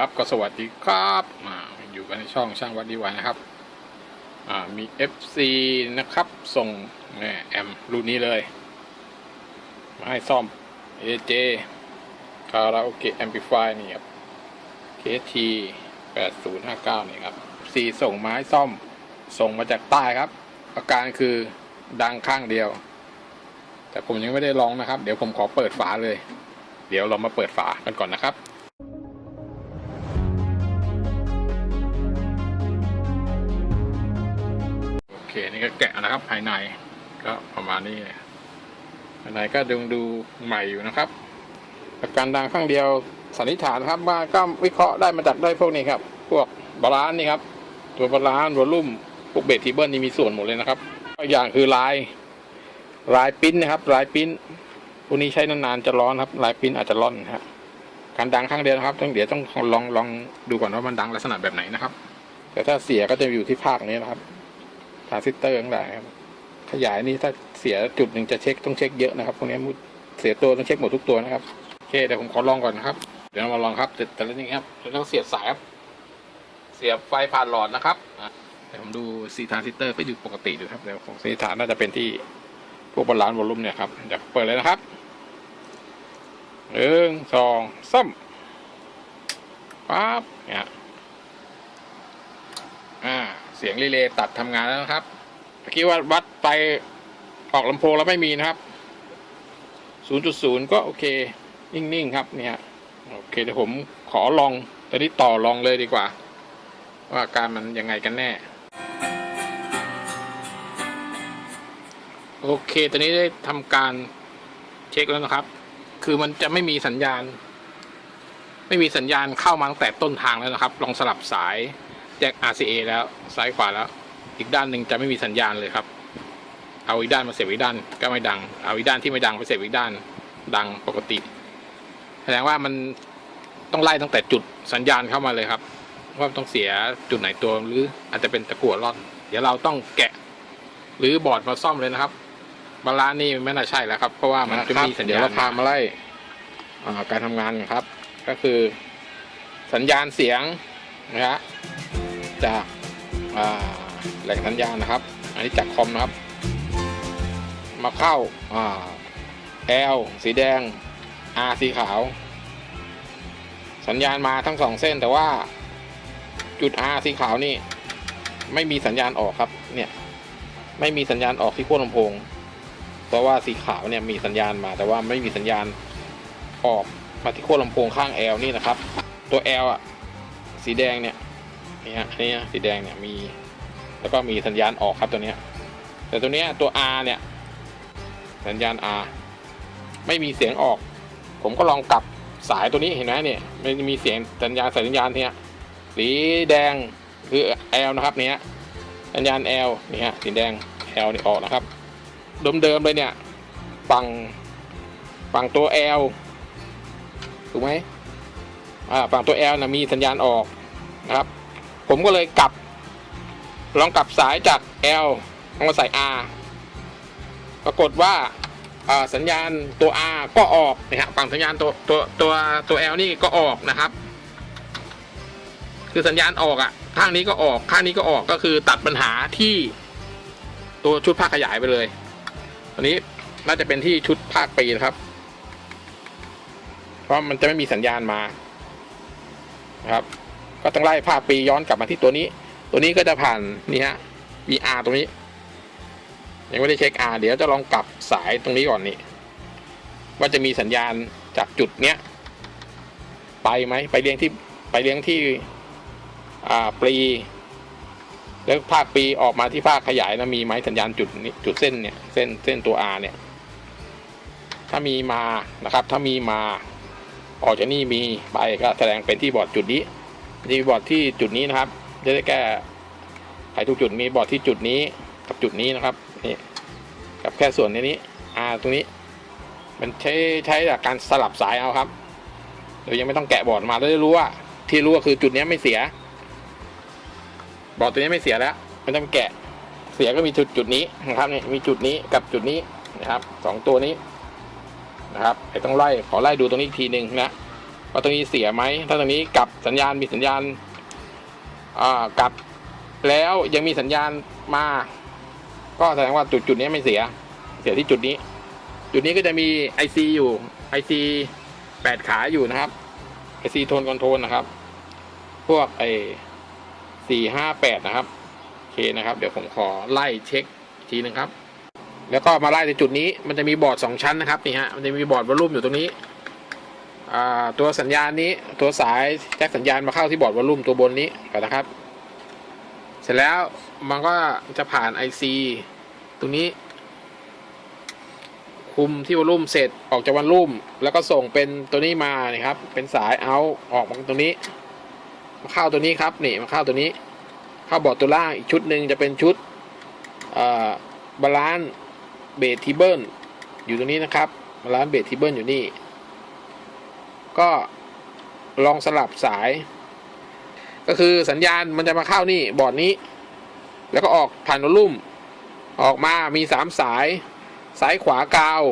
ครับก็สวัสดีครับมาอยู่กันในช่องช่างวัดดีวันนะครับมี FC นะครับ ส่งแหม่แอมรุ่นนี้เลย มาให้ซ่อม AJ คาราโอเกะแอมพลิฟายนี่ครับ KT 8059 นี่ครับ C ส่งมาให้ซ่อมส่งมาจากใต้ครับ อาการคือดังข้างเดียว แต่ผมยังไม่ได้ลองนะครับ เดี๋ยวผมขอเปิดฝาเลย เดี๋ยวเรามาเปิดฝากันก่อนนะครับ ก็แกะนะครับ ภายในก็ประมาณนี้ภายในก็ดูดูใหม่อยู่นะครับอาการดังข้างเดียวสันนิษฐานครับว่าก็วิเคราะห์ได้มาจากได้พวกนี้ครับ พวกบาลานซ์นี่ครับ ตัวบาลานซ์วลลุ่มพวกเบสทีเบิลนี่มีส่วนหมดเลยนะครับอีกอย่างคือลายลายปิ้นนะครับลายปิ้นพวกนี้ใช้นานๆจะร้อนครับลายปิ้นอาจจะร่อนนะฮะการดังข้างเดียวนะครับต้องเดี๋ยวต้องลองลองดูก่อนว่ามันดังลักษณะแบบไหนนะครับ แต่ถ้าเสียก็จะอยู่ที่ภาคนี้นะครับ ทรานซิสเตอร์ทั้งหลายครับ ขยายนี่ถ้าเสียจุดหนึ่งจะเช็คต้องเช็คเยอะนะครับพวกนี้มุดเสียตัวต้องเช็คหมดทุกตัวนะครับโอเคเดี๋ยวผมขอลองก่อนนะครับ เดี๋ยวเรามาลองครับแต่แต่ละนี่ครับเราต้องเสียบสายครับ เสียบไฟผ่านหลอดนะครับอะเดี๋ยวผมดูซีทรานซิสเตอร์ไปดูปกติดูครับเดี๋ยวของซีทานน่าจะเป็นที่พวกบาลานซ์วอลลุ่มเนี่ยครับเดี๋ยวเปิดเลยนะครับหนึ่งสองสามปั๊บเนี่ยอ่า เสียงรีเลย์ตัดทำงานแล้วนะครับเมื่อกี้ว่าวัดไปออกลำโพงแล้วไม่มีนะครับ 0.0 ก็โอเค นิ่ง ๆ ครับเนี่ยโอเคเดี๋ยวผมขอลองตอนนี้ต่อลองเลยดีกว่า ว่าอาการมันยังไงกันแน่ โอเค ตอนนี้ได้ทำการเช็คแล้วนะครับ คือมันจะไม่มีสัญญาณ ไม่มีสัญญาณเข้ามาตั้งแต่ต้นทางแล้วนะครับ ลองสลับสาย แจ็ค RCA แล้วซ้ายขวาแล้ว อีกด้านหนึ่งจะไม่มีสัญญาณเลยครับ เอาอีกด้านมาเสียบอีกด้านก็ไม่ดัง เอาอีกด้านที่ไม่ดังไปเสียบอีกด้านดังปกติ แสดงว่ามันต้องไล่ตั้งแต่จุดสัญญาณเข้ามาเลยครับว่าต้องเสียจุดไหนตัวหรืออาจจะเป็นตะกั่วร่อนเดี๋ยวเราต้องแกะ หรือบอร์ดมาซ่อมเลยนะครับบาลานซ์นี่ไม่น่าใช่แล้วครับ เพราะว่ามันจะมีสัญญาณเดี๋ยวเราพามาไล่อ่าการทำงานกันครับ ก็คือสัญญาณเสียงนะฮะ จากาแหล่งสัญญาณนะครับ อันนี้จากคอมนะครับ มาเข้าอ่า L สีแดง R สีขาว สัญญาณมาทั้งสองเส้นแต่ว่าจุด R สีขาวนี่ ไม่มีสัญญาณออกครับ เนี่ย ไม่มีสัญญาณออกที่ขั้วลำโพง เพราะว่าสีขาวเนี่ยมีสัญญาณมา แต่ว่าไม่มีสัญญาณออกมาที่ขั้วลำโพงข้าง L นี่นะครับ ตัว L อะ สีแดงเนี่ย นี่ฮะนนี้นะสีแดงเนี่ยมี แล้วก็มีสัญญาณออกครับตัวเนี้ย แต่ตัวเนี้ยตัว R เนี่ย สัญญาณ R ไม่มีเสียงออก ผมก็ลองกลับสายตัวนี้เห็นไหมเนี่ยไม่มีเสียงสัญญาณสัญญาณเนี่ยสีแดงคือ L นะครับเนี้ยสัญญาณ L นี่ฮะสีแดง L นี่ออกนะครับเดิมๆเลยเนี่ยฝั่งฝั่งตัว L ถูกไหมอ่าฝั่งตัว L นะมีสัญญาณออกนะครับ ผมก็เลยกลับ ลองกลับสายจาก L ลองมาใส่ R ปรากฏว่าสัญญาณตัว R ก็ออกนะฮะฝั่งสัญญาณตัวตัวตัวตัว L นี่ก็ออกนะครับ คือสัญญาณออกอะข้างนี้ก็ออกข้างนี้ก็ออกก็คือตัดปัญหาที่ตัวชุดภาคขยายไปเลยอันนี้น่าจะเป็นที่ชุดภาคปีนะครับ เพราะมันจะไม่มีสัญญาณมานะครับ ก็ต้องไล่ภาคปีย้อนกลับมาที่ตัวนี้ ตัวนี้ก็จะผ่านนี่ฮะมี R ตรงนี้ ยังไม่ได้เช็ค R เดี๋ยวจะลองกลับสายตรงนี้ก่อนนี่ว่าจะมีสัญญาณจากจุดเนี้ยไปไหมไปเลี้ยงที่ไปเลี้ยงที่อ่าปลีแล้วภาคปีออกมาที่ภาคขยายนะมีไหมสัญญาณจุดนี้จุดเส้นเนี่ยเส้นเส้นตัว R เนี่ย ถ้ามีมานะครับ ถ้ามีมาออกจากนี่มีไปก็แสดงเป็นที่บอร์ดจุดนี้ ที่บอร์ดที่จุดนี้นะครับจะได้แก้ไขทุกจุดมีบอร์ดที่จุดนี้กับจุดนี้นะครับนี่กับแค่ส่วนนี้นี้ R ตรงนี้ มันใช้ใช้จากการสลับสายเอาครับเรายังไม่ต้องแกะบอร์ดมาเราจะรู้ว่า ที่รู้ก็คือจุดนี้ไม่เสีย บอร์ดตัวนี้ไม่เสียแล้วไม่ต้องแกะเสียก็มีจุดจุดนี้นะครับนี่มีจุดนี้กับจุดนี้นะครับสองตัวนี้นะครับไอ้ต้องไล่ขอไล่ดูตรงนี้อีกทีหนึ่งนะ ว่าตรงนี้เสียไหมถ้าตรงนี้กลับสัญญาณมีสัญญาณอ่ากลับแล้วยังมีสัญญาณมา ก็แสดงว่าจุดจุดนี้ไม่เสีย เสียที่จุดนี้ จุดนี้ก็จะมี IC อยู่ IC แปดขาอยู่นะครับ IC โทนคอนโทรลนะครับ พวกไอสี่ห้าแปดนะครับโอเคนะครับ เดี๋ยวผมขอไล่เช็คทีนึงครับ แล้วก็มาไล่ในจุดนี้มันจะมีบอร์ดสองชั้นนะครับนี่ฮะมันจะมีบอร์ดวอลลุ่มอยู่ตรงนี้ ตัวสัญญาณนี้ตัวสายแจ็คสัญญาณมาเข้าที่บอร์ดวอลลุ่มตัวบนนี้ก่อนนะครับ เสร็จแล้วมันก็จะผ่าน IC ตรงนี้ คุมที่วอลลุ่มเสร็จออกจากวอลลุ่ม แล้วก็ส่งเป็นตัวนี้มานี่ครับ เป็นสายเอาออกมาตรงนี้ มาเข้าตัวนี้ครับนี่มาเข้าตัวนี้ เข้าบอร์ดตัวล่างอีกชุดหนึ่งจะเป็นชุดบาลานซ์เบสทีเบิลอยู่ตรงนี้นะครับบาลานซ์เบสทีเบิลอยู่นี่ ก็ลองสลับสาย ก็คือสัญญาณมันจะมาเข้านี่บอร์ดนี้ แล้วก็ออกผ่านวอลุ่ม ออกมามีสามสาย ซ้ายขวากาว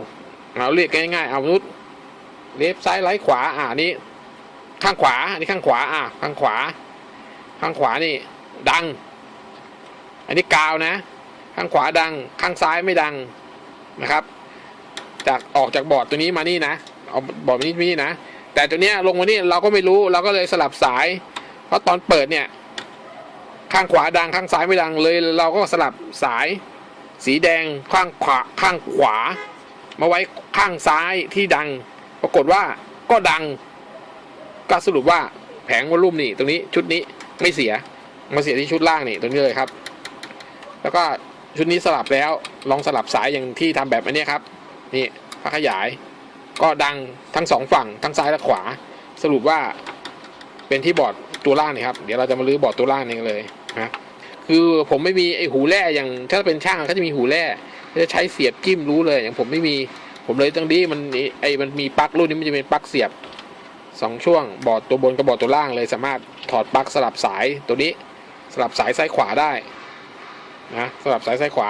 เราเรียกง่ายๆเอามนุษย์เลฟซ้ายไลท์ขวาอ่านี่ข้างขวาอันนี้ข้างขวาอะข้างขวา ข้างขวานี่ดัง อันนี้กาวนะ ข้างขวาดัง ข้างซ้ายไม่ดังนะครับ จากออกจากบอร์ดตัวนี้มานี่นะเอาบอร์ดนี้มานี่นะ แต่ตัวเนี้ยลงมานี่เราก็ไม่รู้เราก็เลยสลับสาย เพราะตอนเปิดเนี่ย ข้างขวาดังข้างซ้ายไม่ดังเลย เราก็สลับสาย สีแดงข้างขวาข้างขวา มาไว้ข้างซ้ายที่ดัง ปรากฏว่าก็ดัง ก็สรุปว่าแผงวอลลุ่มนี่ตรงนี้ชุดนี้ไม่เสียมาเสียที่ชุดล่างนี่ตรงนี้เลยครับ แล้วก็ชุดนี้สลับแล้วลองสลับสายอย่างที่ทำแบบอันนี้ครับ นี่พักขยาย ก็ดังทั้งสองฝั่งทั้งซ้ายและขวา สรุปว่าเป็นที่บอร์ดตัวล่างนี่ครับ เดี๋ยวเราจะมาลื้อบอร์ดตัวล่างนี่เลยนะคือผมไม่มีไอหูแร่อย่างถ้าเป็นช่างเขาจะมีหูแร่จะใช้เสียบจิ้มรู้เลยอย่างผมไม่มีผมเลยตรงนี้มันไอมันมีปลั๊กรุ่นนี้มันจะเป็นปลั๊กเสียบสองช่วง บอร์ดตัวบนกับบอร์ดตัวล่างเลย สามารถถอดปลั๊กสลับสายตัวนี้สลับสายซ้ายขวาได้นะสลับสายซ้ายขวา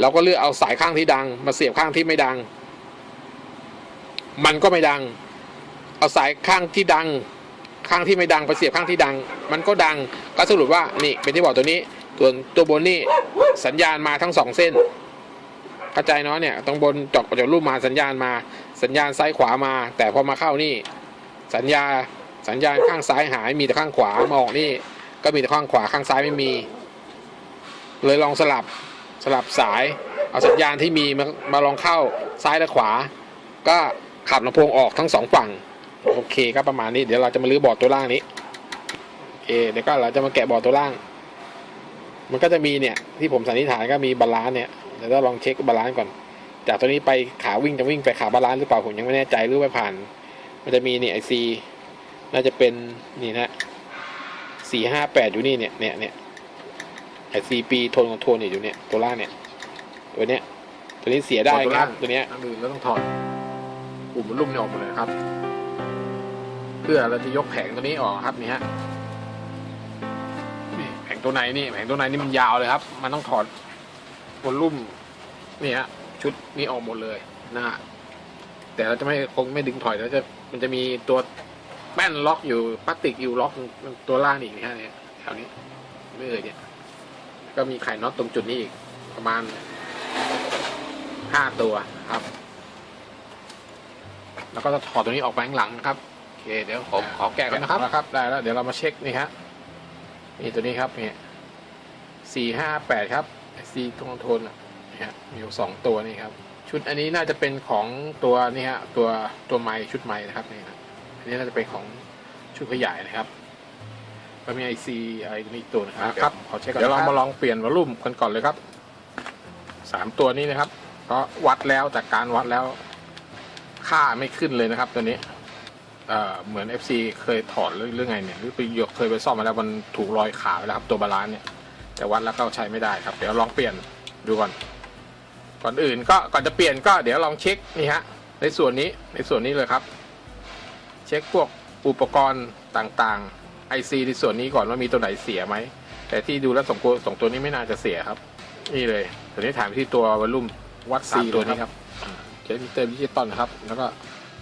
เราก็เลือกเอาสายข้างที่ดัง มาเสียบข้างที่ไม่ดัง มันก็ไม่ดัง เอาสายข้างที่ดัง ข้างที่ไม่ดังไปเสียบข้างที่ดัง มันก็ดังก็สรุปว่านี่เป็นที่บอกตัวนี้ส่วนตัวบนนี่สัญญาณมาทั้งสองเส้นเข้าใจเนาะเนี่ยตรงบนจอกจากรูปมาสัญญาณมา สัญญาณซ้ายขวามา แต่พอมาเข้านี่ สัญญาสัญญาณข้างซ้ายหายมีแต่ข้างขวามาออกนี่ ก็มีแต่ข้างขวาข้างซ้ายไม่มี เลยลองสลับสลับสาย เอาสัญญาณที่มีมามาลองเข้าซ้ายและขวา ก็ ขับลำโพงออกทั้งสองฝั่ง โอเคครับประมาณนี้เดี๋ยวเราจะมาลื้อบอร์ดตัวล่างนี้โอเคเดี๋ยวก็เราจะมาแกะบอร์ดตัวล่าง มันก็จะมีเนี่ย ที่ผมสันนิษฐานก็มีบาลานซ์เนี่ยเดี๋ยวเราลองเช็คบาลานซ์ก่อน จากตัวนี้ไปขาวิ่งจะวิ่งไปขาบาลานซ์หรือเปล่าผมยังไม่แน่ใจหรือไปผ่าน มันจะมีเนี่ยไอซีน่าจะเป็นนี่นะสี่ห้าแปดอยู่นี่เนี่ยเนี่ยเนี่ยไอซีปีโทนของโทนเนี่ยอยู่เนี่ยตัวล่างเนี่ยตัวเนี้ยตัวนี้เสียได้ครับตัวเนี้ยอันอื่นเราต้องถอด ปุ่มลุ่มนี่ออกหมดเลยครับ เพื่อเราจะยกแผงตัวนี้ออกครับนี่ฮะนี่แผงตัวในนี่แผงตัวในนี่มันยาวเลยครับ มันต้องถอดวอลลุ่มนี่ฮะชุดนี้ออกหมดเลยนะฮะแต่เราจะไม่คงไม่ดึงถอยแล้วจะมันจะมีตัวแป้นล็อกอยู่พลาสติกอยู่ล็อกตัวล่างอีกนะฮะเนี่ยแถวนี้ไม่เอ่ยเนี่ยก็มีไข่น็อตตรงจุดนี้อีกประมาณห้าตัวครับ แล้วก็จะถอดตัวนี้ออกไปข้างหลังนะครับโอเคเดี๋ยวผมขอแกะกันนะครับครับได้แล้วเดี๋ยวเรามาเช็คนี่ฮะนี่ตัวนี้ครับนี่สี่ห้าแปดครับซีทงโทนอะนี่ฮะมีอยู่สองตัวนี่ครับชุดอันนี้น่าจะเป็นของตัวนี่ฮะตัวตัวไม้ชุดไม้นะครับนี่นะอันนี้น่าจะเป็นของชุดขยายนะครับก็มีไอซีอะไรมีอีกตัวนะครับครับขอเช็คก่อนเดี๋ยวเรามาลองเปลี่ยนวอลลุ่มกันก่อนเลยครับสามตัวนี้นะครับ ก็วัดแล้วจากการวัดแล้ว ค่าไม่ขึ้นเลยนะครับ ตัวนี้เอ่อเหมือน FC เคยถอดหรือเรื่องไงเนี่ยหรือไปยกเคยไปซ่อมมาแล้วมันถูกรอยขาไปแล้วครับตัวบาลานซ์เนี่ยแต่วัดแล้วก็ใช้ไม่ได้ครับเดี๋ยวลองเปลี่ยนดูก่อน ก่อนอื่นก็ก่อนจะเปลี่ยนก็เดี๋ยวลองเช็คนี่ฮะในส่วนนี้ในส่วนนี้เลยครับ เช็คพวกอุปกรณ์ต่างๆ IC ในส่วนนี้ก่อนว่ามีตัวไหนเสียไหมแต่ที่ดูแล้วสองตัวสองตัวนี้ไม่น่าจะเสียครับ นี่เลยตัวนี้ถามไปที่ตัววอลลุ่มวัดซีตัวนี้ครับ ใช้มิเตอร์ดิจิตอลนะครับ แล้วก็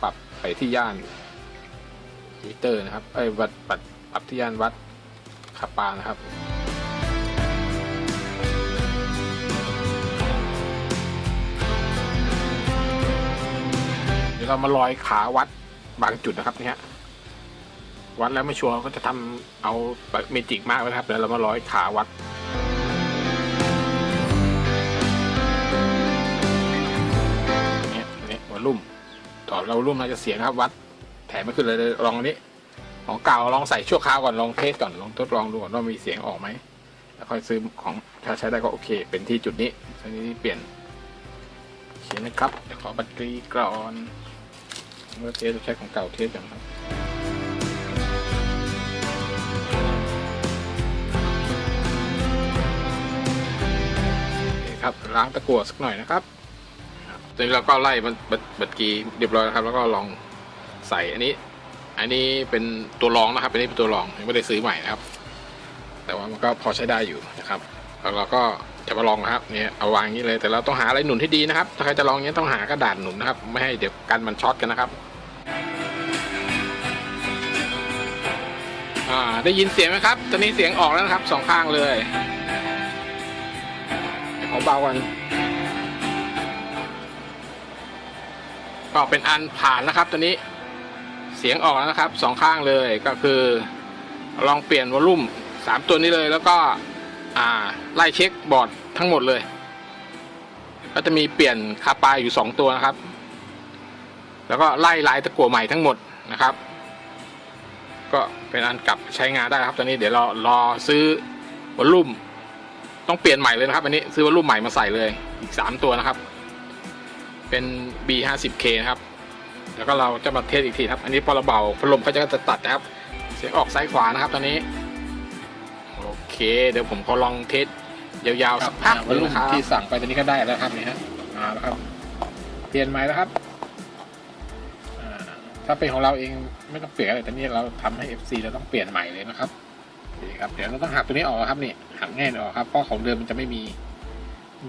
ปรับไปที่ย่านมิเตอร์นะครับเอ้วัดปัดปรับที่ย่านวัดคาปานะครับเดี๋ยวเรามาลอยขาวัดบางจุดนะครับเนี่ยวัดแล้วไม่ชัวร์ก็จะทำเอาเมจิกมากนะครับเดี๋ยวเรามาลอยขาวัด ลุ่มต่อเราลุ่มเราจะเสียงนะครับวัด แถมไม่ขึ้นเลยลองอันนี้ ของเก่าลองใส่ชั่วคราวก่อนลองเทสก่อนลองทดลองดูก่อนว่ามีเสียงออกไหมแล้วค่อยซื้อของถ้าใช้ได้ก็โอเค เป็นที่จุดนี้ทีนี้เปลี่ยนเขียนนะครับเดี๋ยวขอแบัตรก่อนเมื่อเทสใช้ของเก่าเทสกันครับครับล้างตะกั่วสักหน่อยนะครับ ตอนนี้เราก็ไล่บัตรบัตรบัตรกีเรียบร้อยแล้วครับ แล้วก็ลองใส่อันนี้ อันนี้เป็นตัวรองนะครับ อันนี้เป็นตัวรองยังไม่ได้ซื้อใหม่นะครับ แต่ว่ามันก็พอใช้ได้อยู่นะครับ แล้วเราก็จะมาลองนะครับเนี่ยเอาวางอย่างนี้เลยแต่เราต้องหาอะไรหนุนให้ดีนะครับ ถ้าใครจะลองอย่างนี้ยต้องหากระดาษหนุนนะครับ ไม่ให้เดี๋ยวกันมันช็อตกันนะครับอ่าได้ยินเสียงไหมครับ ตอนนี้เสียงออกแล้วนะครับสองข้างเลยขอเบากัน ก็เป็นอันผ่านนะครับตอนนี้เสียงออกแล้วนะครับสองข้างเลยก็คือลองเปลี่ยนวอลลุ่มสามตัวนี้เลยแล้วก็ไล่เช็คบอร์ดทั้งหมดเลย ก็จะมีเปลี่ยนคาปายอยู่สองตัวนะครับ แล้วก็ไล่ลายตะกั่วใหม่ทั้งหมดนะครับ ก็เป็นอันกลับใช้งานได้ครับตอนนี้เดี๋ยวเรารอซื้อวอลลุ่ม ต้องเปลี่ยนใหม่เลยนะครับ อันนี้ซื้อวอลลุ่มใหม่มาใส่เลยอีกสามตัวนะครับ เป็น B50K นะครับ แล้วก็เราจะมาเทสอีกทีครับ อันนี้พอเราเบาพัดลมเขาจะจะตัดนะครับ เสียงออกซ้ายขวานะครับตอนนี้ โอเค เดี๋ยวผมขอลองเทสยาวๆสักพักวอลลุ่มนะครับที่สั่งไปตอนนี้ก็ได้แล้วครับนี่ฮะมาแล้วครับเปลี่ยนใหม่แล้วครับอ่าถ้าเป็นของเราเองไม่ต้องเปลี่ยนอะไรแต่นี่เราทำให้ FC เราต้องเปลี่ยนใหม่เลยนะครับนี่ครับ เดี๋ยวเราต้องหักตัวนี้ออกครับนี่หักแน่นออกครับเพราะของเดิมมันจะไม่มี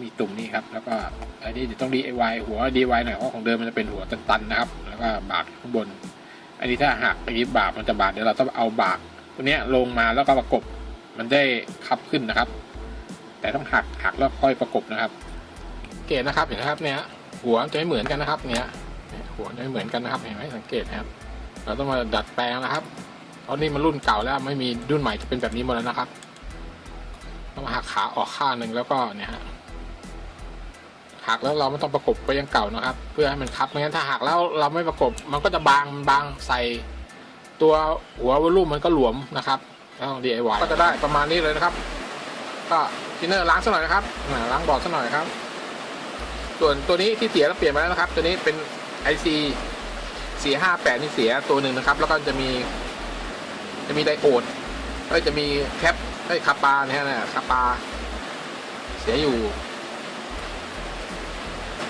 มีตุ่มนี่ครับ แล้วก็อันนี้เดี๋ยวต้อง DIY หัว DIY หน่อยเพราะของเดิมมันจะเป็นหัวตันๆนะครับ แล้วก็บาดข้างบน อันนี้ถ้าหักอันนี้บาดมันจะบาดเดี๋ยวเราต้องเอาบาดตัวเนี้ยลงมาแล้วก็ประกบมันได้คับขึ้นนะครับ แต่ต้องหักหักแล้วค่อยประกบนะครับ เกตนะครับเห็นนะครับ เนี่ยหัวจะไม่เหมือนกันนะครับ เนี่ยเนี่ยหัวจะไม่เหมือนกันนะครับเห็นไหมสังเกตนะครับ เราต้องมาดัดแปลงนะครับเพราะนี่มันรุ่นเก่าแล้วไม่มีรุ่นใหม่จะเป็นแบบนี้หมดแล้วนะครับต้องหักขาออกข้างหนึ่งแล้วก็เนี่ยฮะ หักแล้วเราไม่ต้องประกบไปยังเก่านะครับ เพื่อให้มันคับไม่งั้นถ้าหักแล้วเราไม่ประกบมันก็จะบางบางใส่ ตัวหัววอลลุ่มมันก็หลวมนะครับแล้ว DIY ก็จะได้ประมาณนี้เลยนะครับ ก็ทินเนอร์ล้างสักหน่อยนะครับล้างบอร์ดสักหน่อยครับ ส่วนตัวนี้ที่เสียแล้วเปลี่ยนไปแล้วนะครับ ตัวนี้เป็น IC 458นี่เสียตัวหนึ่งนะครับ แล้วก็จะมี จะมีไดโอดแล้วจะมีแคปไอ้คาปาเนี่ยนะคาปาเสียอยู่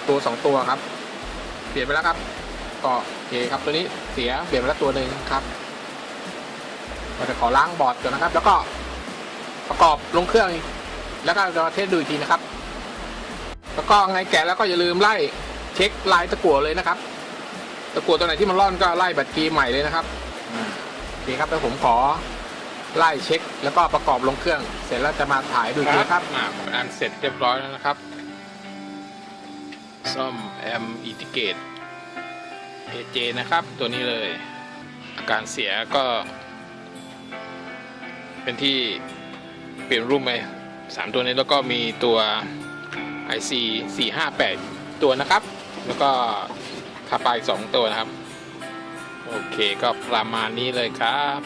ตัวสองตัวครับ เปลี่ยนไปแล้วครับ ก็โอเคครับตัวนี้เสียเปลี่ยนไปแล้วตัวหนึ่งครับเราจะขอล้างบอร์ดก่อนนะครับ แล้วก็ประกอบลงเครื่อง แล้วก็จะเทสดูอีกทีนะครับ แล้วก็ไงแกะแล้วก็อย่าลืมไล่เช็คลายตะกั่วเลยนะครับ ตะกั่วตัวไหนที่มันร่อนก็ไล่แบตเตอรี่ใหม่เลยนะครับโอเคครับแล้วผมขอไล่เช็ค แล้วก็ประกอบลงเครื่อง เสร็จแล้วจะมาถ่ายดูอีกทีนะครับอ่าอันเสร็จเรียบร้อยแล้วนะครับ ซ่อมแอมอิติเกต AJ นะครับ ตัวนี้เลย อาการเสียก็ เป็นที่เปลี่ยนรูปไปสามตัวนี้แล้วก็มีตัว IC 458 ตัวนะครับ แล้วก็คาปายสองตัวนะครับ โอเคก็ประมาณนี้เลยครับ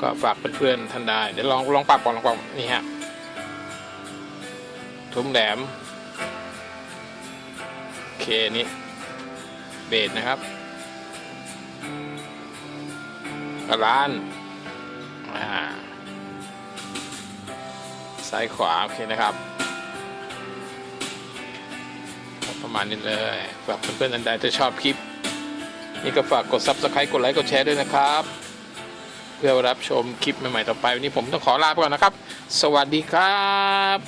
ก็ฝากเพื่อนๆท่านได้ เดี๋ยวลองลองปรับก่อนลองปรับนี่ฮะ ทุ้มแหลม เคนี่เบสนะครับบาลานซ้ายขวา โอเคนะครับประมาณนี้เลยฝากเพื่อนๆอันใดถ้าชอบคลิป นี่ก็ฝากกด Subscribe กดไลค์กดแชร์ด้วยนะครับ เพื่อรับชมคลิปใหม่ๆต่อไป วันนี้ผมต้องขอลาไปก่อนนะครับ สวัสดีครับ